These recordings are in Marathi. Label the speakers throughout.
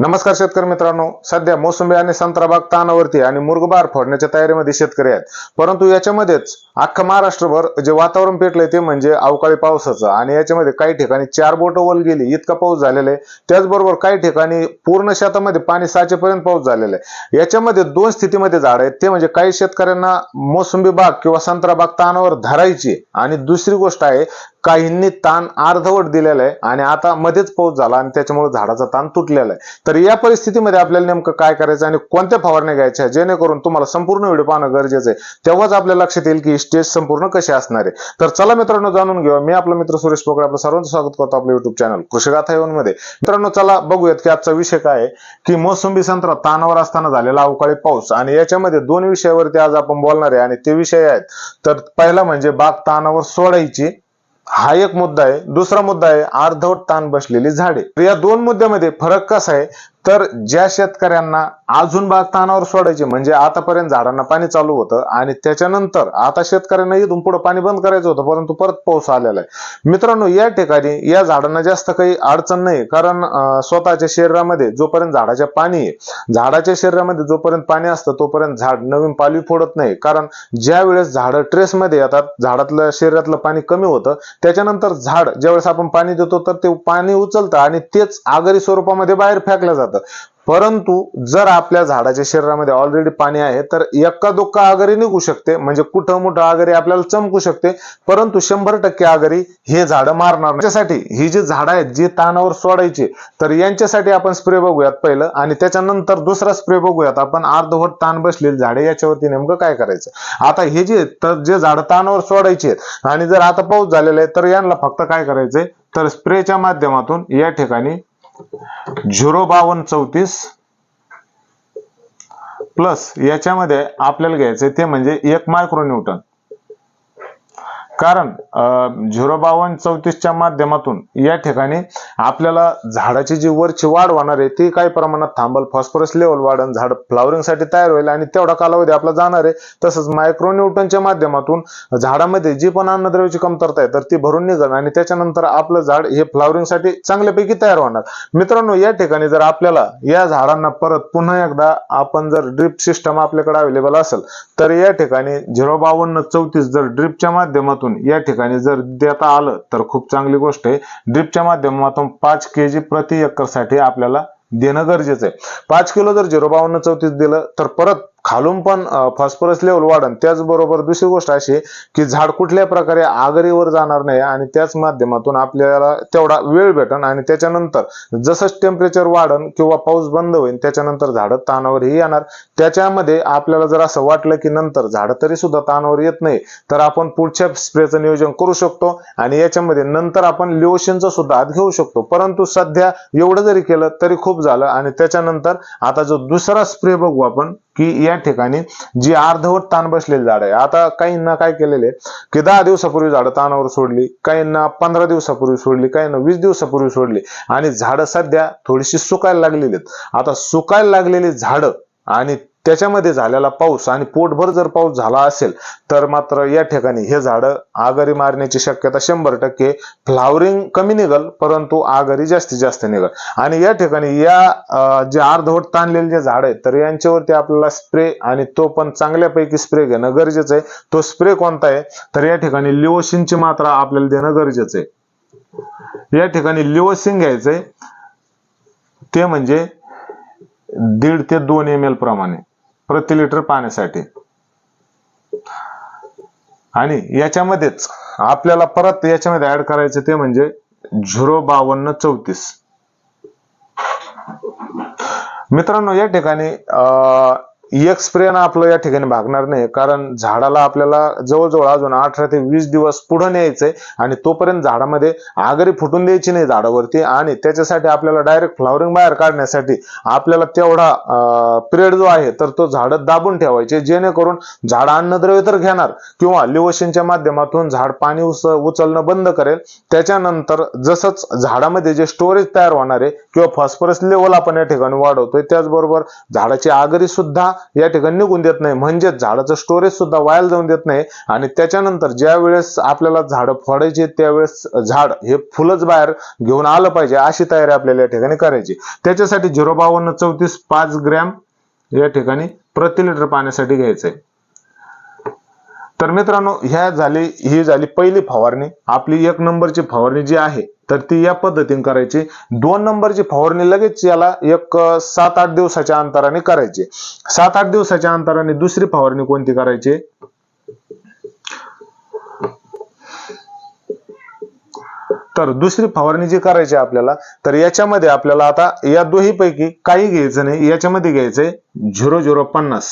Speaker 1: नमस्कार शेतकरी मित्रांनो. सध्या मोसंबी आणि संत्रा बाग ताणावरती आणि मुरगबार फोडण्याच्या तयारीमध्ये शेतकरी आहेत. परंतु याच्यामध्येच अख्खा महाराष्ट्रभर जे वातावरण पेटलंय ते म्हणजे अवकाळी पावसाचं. आणि याच्यामध्ये काही ठिकाणी चार बोट वल गेली इतका पाऊस झालेला आहे. त्याचबरोबर काही ठिकाणी पूर्ण शेतामध्ये पाणी साचेपर्यंत पाऊस झालेला आहे. याच्यामध्ये दोन स्थितीमध्ये झाड आहेत. ते म्हणजे काही शेतकऱ्यांना मोसंबी बाग किंवा संत्रा बाग तानावर धरायची आणि दुसरी गोष्ट आहे काहींनी ताण अर्धवट दिलेला आहे आणि आता मध्येच पाऊस झाला आणि त्याच्यामुळे झाडाचा ताण तुटलेला आहे. तर या परिस्थितीमध्ये आपल्याला नेमकं काय करायचं आणि कोणत्या फवारण्या घ्यायच्या जेणेकरून तुम्हाला संपूर्ण व्हिडिओ पाहणं गरजेचं आहे. तेव्हाच आपल्या लक्षात येईल की स्टेज संपूर्ण कशी असणार आहे. तर चला मित्रांनो जाणून घेऊ मी आपला मित्र सुरेश पोकळे. आपलं सर्वांचं स्वागत करतो आपल्या युट्यूब चॅनल कृषीगाथा येऊन मध्ये. मित्रांनो चला बघूयात की आजचा विषय काय आहे की मोसंबी संत्रा ताणावर असताना झालेला अवकाळी पाऊस आणि याच्यामध्ये दोन विषयावरती आज आपण बोलणार आहे आणि ते विषय आहेत. तर पहिला म्हणजे बाग ताणावर सोडायची हा एक मुद्दा आहे. दुसरा मुद्दा आहे अर्धवट ताण बसलेली झाडे. तर या दोन मुद्द्यामध्ये फरक कसा आहे? तर ज्या शेतकऱ्यांना अजून बाग तानावर सोडायचे म्हणजे आतापर्यंत झाडांना पाणी चालू होतं आणि त्याच्यानंतर आता शेतकऱ्यांना इथून पुढे पाणी बंद करायचं होतं परंतु परत पाऊस आलेला आहे. मित्रांनो या ठिकाणी या झाडांना जास्त काही अडचण नाही कारण स्वतःच्या शरीरामध्ये जोपर्यंत झाडाच्या पाणी आहे झाडाच्या शरीरामध्ये जोपर्यंत पाणी असतं तोपर्यंत झाड नवीन पालवी फोडत नाही. कारण ज्या वेळेस झाडं ट्रेसमध्ये येतात झाडातलं शरीरातलं पाणी कमी होतं त्याच्यानंतर झाड ज्यावेळेस आपण पाणी देतो तर ते पाणी उचलतं आणि तेच आगरी स्वरूपामध्ये बाहेर फेकलं जातं. परंतु जर आपल्या झाडाच्या शरीरामध्ये ऑलरेडी पाणी आहे तर एक्का दुक्का आगरी निघू शकते. म्हणजे कुठं मोठं आगरी आपल्याला चमकू शकते. परंतु शंभर टक्के आगरी हे झाडं मारणार त्याच्यासाठी ही जी झाडं आहेत जी तानावर सोडायची तर यांच्यासाठी आपण स्प्रे बघूयात पहिलं. आणि त्याच्यानंतर दुसरा स्प्रे बघूयात. आपण अर्धवट ताण बसलेली झाडे याच्यावरती नेमकं काय करायचं? आता हे जे तर जे झाडं तानावर सोडायची आहेत आणि जर आता पाऊस झालेला आहे तर यांना फक्त काय करायचंय? तर स्प्रेच्या माध्यमातून या ठिकाणी झिरो बावन्न चौतीस प्लस याच्यामध्ये आपल्याला घ्यायचं ते म्हणजे एक मायक्रोन्यूटन. कारण झिरो बावन्न चौतीसच्या माध्यमातून या ठिकाणी आपल्याला झाडाची जी वरची वाढ होणार आहे ती काही प्रमाणात थांबल फॉस्फरस लेवल वाढन झाड फ्लावरिंगसाठी तयार होईल आणि तेवढा कालावधी आपला जाणार आहे. तसंच मायक्रोन्यूटनच्या माध्यमातून झाडामध्ये जी पण अन्नद्रव्याची कमतरता आहे तर ती भरून निघण आणि त्याच्यानंतर आपलं झाड हे फ्लावरिंगसाठी चांगल्यापैकी तयार होणार. मित्रांनो या ठिकाणी जर आपल्याला या झाडांना परत पुन्हा एकदा आपण जर ड्रिप सिस्टम आपल्याकडे अवेलेबल असेल तर या ठिकाणी झिरो बावन्न चौतीस जर ड्रिपच्या माध्यमातून या ठिकाणी जर देता आलं तर खूप चांगली गोष्ट आहे. ड्रिपच्या माध्यमातून पाच के जी प्रति एकरसाठी आपल्याला देणं गरजेचं आहे. पाच किलो जर झिरो बावन्न चौतीस दिलं तर परत खालून पण फॉस्फरस लेवल वाढन. त्याचबरोबर दुसरी गोष्ट अशी की झाड कुठल्या प्रकारे आगरीवर जाणार नाही आणि त्याच माध्यमातून आपल्याला तेवढा वेळ भेटन आणि त्याच्यानंतर जसंच टेम्परेचर वाढन किंवा पाऊस बंद होईल त्याच्यानंतर झाडं ताणावरही येणार. त्याच्यामध्ये आपल्याला जर असं वाटलं की नंतर झाडं तरी सुद्धा ताणावर येत नाही तर आपण पुढच्या स्प्रेचं नियोजन करू शकतो आणि याच्यामध्ये नंतर आपण लिओशनचा सुद्धा हात घेऊ शकतो. परंतु सध्या एवढं जरी केलं तरी खूप झालं आणि त्याच्यानंतर आता जो दुसरा स्प्रे बघू आपण की या ठिकाणी जी अर्धवट ताण बसलेली झाड आहे. आता काहींना काय केलेले की दहा दिवसापूर्वी झाडं ताणावर सोडली काहींना पंधरा दिवसापूर्वी सोडली काहींना वीस दिवसापूर्वी सोडली आणि झाडं सध्या थोडीशी सुकायला लागलेली आहेत. आता सुकायला लागलेली झाडं आणि त्याच्यामध्ये झालेला पाऊस आणि पोटभर जर पाऊस झाला असेल तर मात्र या ठिकाणी हे झाडं आगरी मारण्याची शक्यता शंभर टक्के फ्लावरिंग कमी निघल परंतु आगरी जास्तीत जास्त निघल. आणि या ठिकाणी या जे अर्धवट ताणलेले जे झाड आहेत तर यांच्यावरती आपल्याला स्प्रे आणि तो पण चांगल्यापैकी स्प्रे घेणं गरजेचं आहे. तो स्प्रे कोणता आहे? तर या ठिकाणी लिओसिनची मात्रा आपल्याला देणं गरजेचं आहे. या ठिकाणी लिओसिन घ्यायचंय. ते म्हणजे दीड ते दोन एम एल प्रमाणे. प्रति लिटर पाण्यासाठी. आणि याच्यामध्येच आपल्याला परत याच्यामध्ये ऍड करायचं ते म्हणजे झिरो बावन्न चौतीस. मित्रांनो या ठिकाणी एक स्प्रे आपलं या ठिकाणी भागणार नाही कारण झाडाला आपल्याला जवळजवळ अजून अठरा ते वीस दिवस पुढं न्यायचंय आणि तोपर्यंत झाडामध्ये आगरी फुटून द्यायची नाही झाडावरती आणि त्याच्यासाठी आपल्याला डायरेक्ट फ्लॉवरिंग बाहेर काढण्यासाठी आपल्याला तेवढा पिरियड जो आहे तर तो झाडं दाबून ठेवायचे जेणेकरून झाड अन्नद्रव्य तर घेणार किंवा लिओशनच्या माध्यमातून झाड पाणी उच उचलणं बंद करेल. त्याच्यानंतर जसंच झाडामध्ये जे स्टोरेज तयार होणार आहे किंवा फॉस्फरस लेवल आपण या ठिकाणी वाढवतोय त्याचबरोबर झाडाची आगरी सुद्धा या ठिकाणी निघून देत नाही. म्हणजेच झाडाचं स्टोरेज सुद्धा वायाला जाऊन देत नाही. आणि त्याच्यानंतर ज्या वेळेस आपल्याला झाडं फोडायची त्यावेळेस झाड हे फुलच बाहेर घेऊन आलं पाहिजे अशी तयारी आपल्याला या ठिकाणी करायची. त्याच्यासाठी झिरो बावन्न चौतीस पाच ग्रॅम या ठिकाणी प्रति लिटर पाण्यासाठी घ्यायचंय. तर मित्रांनो ह्या झाली ही झाली पहिली फवारणी. आपली एक नंबरची फवारणी जी आहे तर ती या पद्धतीने करायची. दोन नंबरची फवारणी लगेच याला एक सात आठ दिवसाच्या अंतराने करायची. सात आठ दिवसाच्या अंतराने दुसरी फवारणी कोणती करायची? तर दुसरी फवारणी जी करायची आहे आपल्याला तर याच्यामध्ये आपल्याला आता या दोही पैकी काही घ्यायचं नाही. याच्यामध्ये घ्यायचंय झिरो झिरो पन्नास.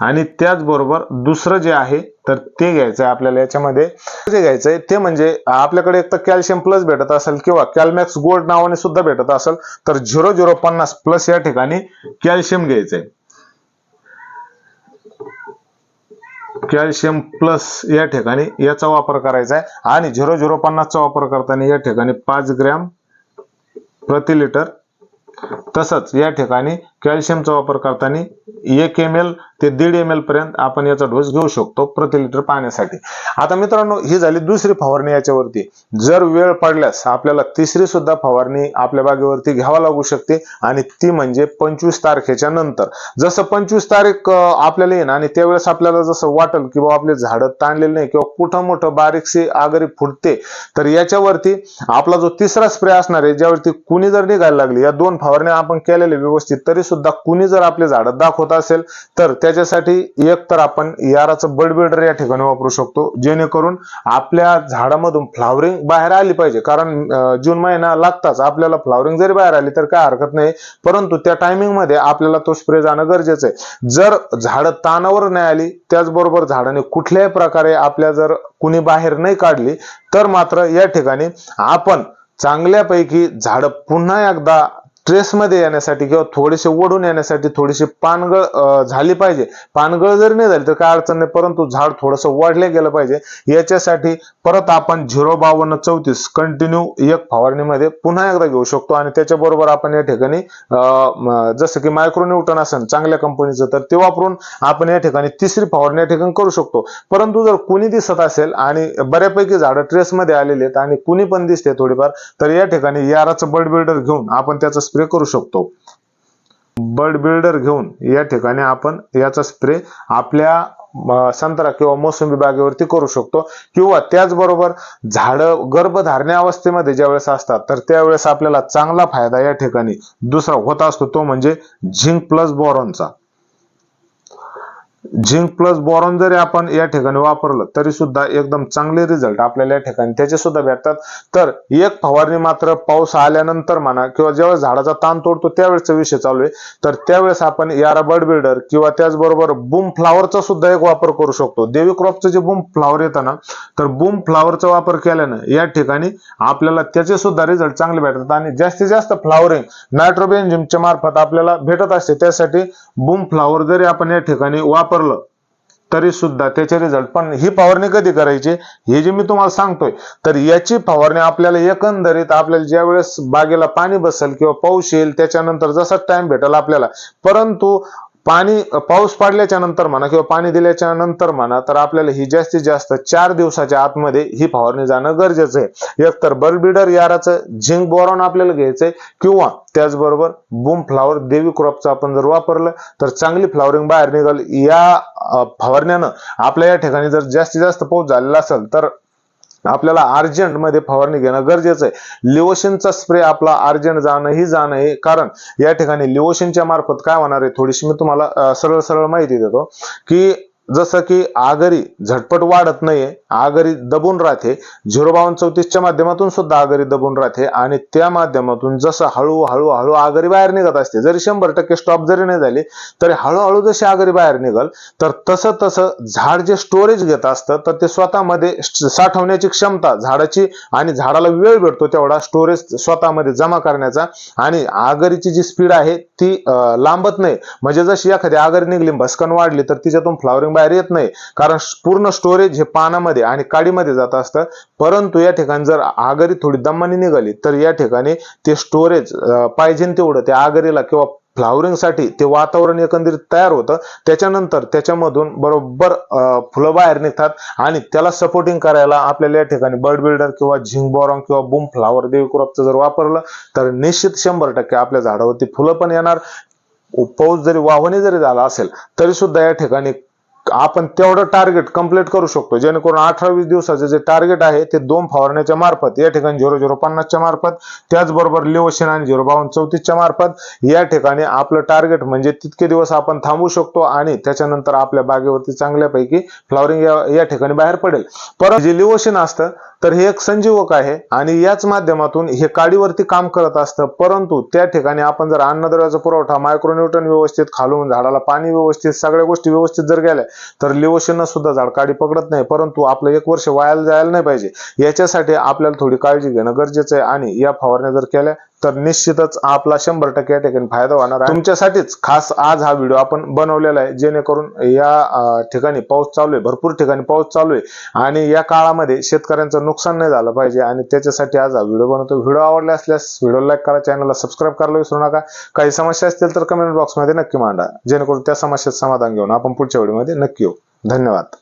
Speaker 1: आणि त्याचबरोबर दुसरं जे आहे तर ते घ्यायचं आहे आपल्याला याच्यामध्ये. जे घ्यायचंय ते म्हणजे आपल्याकडे एक तर कॅल्शियम प्लस भेटत असेल किंवा कॅलमॅक्स गोल्ड नावाने सुद्धा भेटत असेल तर झिरो झिरो पन्नास प्लस या ठिकाणी कॅल्शियम घ्यायचंय. कॅल्शियम प्लस या ठिकाणी याचा वापर करायचा आहे आणि झिरो झिरो पन्नासचा वापर करताना या ठिकाणी पाच ग्रॅम प्रति लिटर तसंच या ठिकाणी कॅल्शियमचा वापर करताना एक एम एल ते दीड एम एल पर्यंत आपण याचा डोस घेऊ शकतो प्रति लिटर पाण्यासाठी. आता मित्रांनो ही झाली दुसरी फवारणी याच्यावरती. जर वेळ पडल्यास आपल्याला तिसरी सुद्धा फवारणी आपल्या बागेवरती घ्यावा लागू शकते आणि ती म्हणजे पंचवीस तारखेच्या नंतर. जसं पंचवीस तारीख आपल्याला येईल आणि त्यावेळेस आपल्याला जसं वाटेल की बाबा आपले झाडं ताणलेले नाही किंवा कुठं मोठं बारीकशी आगरी फुटते तर याच्यावरती आपला जो तिसरा स्प्रे असणार आहे ज्यावरती कुणी जर निघायला लागली या दोन फवारण्या आपण केलेल्या व्यवस्थित तरी सुद्धा कुणी जर आपले झाडं दाखवत असेल तर त्याच्यासाठी एक तर आपण याराचं बडबिल्डर या ठिकाणी वापरू शकतो जेणेकरून आपल्या झाडामधून फ्लावरिंग बाहेर आली पाहिजे. कारण जून महिना लागताच आपल्याला फ्लावरिंग जरी बाहेर आली तर काय हरकत नाही परंतु त्या टायमिंगमध्ये आपल्याला तो स्प्रे जाणं गरजेचं आहे. जर झाडं तानावर नाही आली त्याचबरोबर झाडाने कुठल्याही प्रकारे आपल्या जर कुणी बाहेर नाही काढली तर मात्र या ठिकाणी आपण चांगल्यापैकी झाडं पुन्हा एकदा ट्रेसमध्ये येण्यासाठी किंवा थोडेसे ओढून येण्यासाठी थोडीशी पानगळ झाली पाहिजे. पानगळ जरी नाही झाली तर काय अडचण नाही. परंतु झाड थोडंसं वाढले गेलं पाहिजे. याच्यासाठी परत आपण झिरो बावन्न चौतीस कंटिन्यू एक फवारणीमध्ये पुन्हा एकदा घेऊ शकतो. आणि त्याच्याबरोबर आपण या ठिकाणी जसं की मायक्रो न्यूटन असेल चांगल्या कंपनीचं तर ते वापरून आपण या ठिकाणी तिसरी फवारणी या ठिकाणी करू शकतो. परंतु जर कुणी दिसत असेल आणि बऱ्यापैकी झाडं ट्रेसमध्ये आलेली आहेत आणि कुणी पण दिसते थोडीफार तर या ठिकाणी याराचं बर्ड बिल्डर घेऊन आपण त्याचं स्प्रे करू शकतो. बर्ड बिल्डर घेऊन या ठिकाणी आपण याचा स्प्रे आपल्या संत्रा किंवा मोसंबी बागेवरती करू शकतो. किंवा त्याचबरोबर झाडं गर्भधारण्या अवस्थेमध्ये ज्यावेळेस असतात तर त्यावेळेस आपल्याला चांगला फायदा या ठिकाणी दुसरा होत असतो तो म्हणजे झिंक प्लस बोरॉनचा. झिंक प्लस बोरॉन जरी आपण या ठिकाणी वापरलं तरी सुद्धा एकदम चांगले रिझल्ट आपल्याला या ठिकाणी त्याचे सुद्धा भेटतात. तर एक फवारणी मात्र पाऊस आल्यानंतर म्हणा किंवा जेव्हा झाडाचा ताण तोडतो त्यावेळेचा विषय चालू आहे. तर त्यावेळेस आपण यारा बर्ड बिल्डर किंवा त्याचबरोबर बूम फ्लावरचा सुद्धा एक वापर करू शकतो. देवी क्रॉपचं जे बूम फ्लावर येतं ना तर बूम फ्लावरचा वापर केल्यानं या ठिकाणी आपल्याला त्याचे सुद्धा रिझल्ट चांगले भेटतात. आणि जास्तीत जास्त फ्लावरिंग नायट्रोबेन्झिमच्या मार्फत आपल्याला भेटत असते. त्यासाठी बूम फ्लावर जरी आपण या ठिकाणी वापर वापरलं तरी सुद्धा त्याचे रिझल्ट पण ही फवारणी कधी करायची हे जे मी तुम्हाला सांगतोय तर याची फवारणी आपल्याला एकंदरीत आपल्याला ज्या वेळेस बागेला पाणी बसेल किंवा पाऊस येईल त्याच्यानंतर जसा टाइम भेटेल आपल्याला. परंतु पाणी पाऊस पडल्याच्या नंतर म्हणा किंवा पाणी दिल्याच्या नंतर म्हणा तर आपल्याला ही जास्तीत जास्त चार दिवसाच्या आतमध्ये ही फवारणी जाणं गरजेचं आहे. एक तर याराचं झिंक बोरॉन आपल्याला घ्यायचंय किंवा त्याचबरोबर बूम फ्लावर देवी क्रॉपचं आपण जर वापरलं तर चांगली फ्लावरिंग बाहेर निघाल. या फवारण्यानं आपल्या या ठिकाणी जर जास्तीत जास्त पाऊस झालेला असेल तर आपल्याला अर्जंटमध्ये फवारणी घेणं गरजेचं आहे. लिओशनचा स्प्रे आपला अर्जंट जाणं ही जाणं आहे कारण या ठिकाणी लिओशनच्या मार्फत काय होणार आहे थोडीशी मी तुम्हाला सरळ सरळ माहिती देतो की जसं की आगरी झटपट वाढत नाहीये आगरी दबून राहते. झिरो बावन्न चौतीसच्या माध्यमातून सुद्धा आगरी दबून राहते आणि त्या माध्यमातून जसं हळूहळू हळू आगरी बाहेर निघत असते. जरी शंभर टक्के स्टॉप जरी नाही झाली तरी हळूहळू जशी आगरी बाहेर निघल तर तसं तसं झाड जे स्टोरेज घेत असतं तर ते स्वतःमध्ये साठवण्याची क्षमता झाडाची आणि झाडाला वेळ भेटतो तेवढा स्टोरेज स्वतःमध्ये जमा करण्याचा आणि आगरीची जी स्पीड आहे ती लांबत नाही. म्हणजे जशी एखादी आगरी निघली भस्कन वाढली तर तिच्यातून फ्लॉवरिंग बाहेर येत नाही. कारण पूर्ण स्टोरेज हे पानामध्ये आणि काडीमध्ये जात असतं. परंतु या ठिकाणी जर आगरी थोडी दमानी निघाली तर या ठिकाणी ते स्टोरेज पाहिजे तेवढं त्या आगरीला किंवा फ्लावरिंगसाठी ते वातावरण एकंदरीत तयार होतं. त्याच्यानंतर त्याच्यामधून बरोबर फुलं बाहेर निघतात आणि त्याला सपोर्टिंग करायला आपल्याला या ठिकाणी बर्ड बिल्डर किंवा झिंग बॉरॉन किंवा बुम फ्लावर देवी क्रॉपचं जर वापरलं तर निश्चित शंभर टक्के आपल्या झाडावरती फुलं पण येणार. पाऊस जरी वाहने जरी झाला असेल तरी सुद्धा या ठिकाणी आपण तेवढं टार्गेट कंप्लीट करू शकतो. जेणेकरून अठरा वीस दिवसाचं जे टार्गेट आहे ते दोन फवारण्याच्या मार्फत या ठिकाणी झिरो झिरो पन्नासच्या मार्फत त्याचबरोबर लिओशन आणि झिरो बावन्न चौतीसच्या मार्फत या ठिकाणी आपलं टार्गेट म्हणजे तितके दिवस आपण थांबू शकतो आणि त्याच्यानंतर आपल्या बागेवरती चांगल्यापैकी फ्लॉवरिंग या, ठिकाणी बाहेर पडेल. परत जे लिओशन असतं तर हे एक संजीवक आहे आणि याच माध्यमातून हे काडीवरती काम करत असतं. परंतु त्या ठिकाणी आपण जर अन्नद्रव्याचा पुरवठा मायक्रोन्यूटन व्यवस्थित खालून झाडाला पाणी व्यवस्थित सगळ्या गोष्टी व्यवस्थित जर गेल्या तर लिओशन सुद्धा झाड काडी पकडत नाही. परंतु आपलं एक वर्ष वायाला जायला नाही पाहिजे. याच्यासाठी आपल्याला थोडी काळजी घेणं गरजेचं आहे आणि या फवारण्या जर केल्या तर निश्चितच आपला शंभर टक्के या ठिकाणी फायदा होणार आहे. तुमच्यासाठीच खास आज हा व्हिडिओ आपण बनवलेला आहे जेणेकरून या ठिकाणी पाऊस चालू आहे भरपूर ठिकाणी पाऊस चालू आहे आणि या काळामध्ये शेतकऱ्यांचं नुकसान नाही झालं पाहिजे आणि त्याच्यासाठी आज हा व्हिडिओ बनवतो. व्हिडिओ आवडला असल्यास व्हिडिओ लाईक करा चॅनलला सबस्क्राईब करायला विसरू नका. काही समस्या असतील तर कमेंट बॉक्समध्ये नक्की मांडा जेणेकरून त्या समस्येत समाधान घेऊन आपण पुढच्या व्हिडिओमध्ये नक्की येऊ. धन्यवाद.